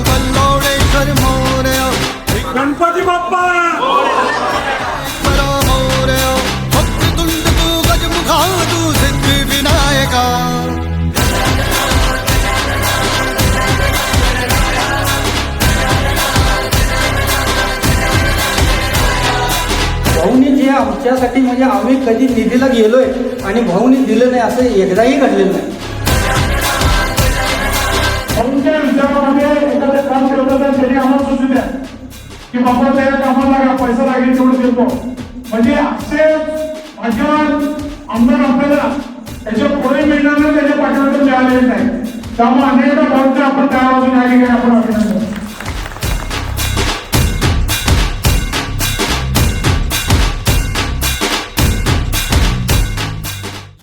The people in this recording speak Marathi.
बल्लोडेश्वर मोरया। गणपती बाप्पा! तू गजमुखा तू भाऊनी जे आमच्यासाठी म्हणजे आम्ही कधी निधीला गेलोय आणि भाऊनी दिलं नाही असं एकदाही घडलेलं नाही. की बाबा त्याला कामाला लागा पैसा लागेल तेवढं देतो. म्हणजे असे भाग्यवान आमदार आपल्याला त्याच्या पुढे मिळणार नाही त्याच्या पाठीवर मिळालेले नाही. त्यामुळे अनेकदा भाऊंचे आपण त्या बाजूने आले काय आपण अभिनंदन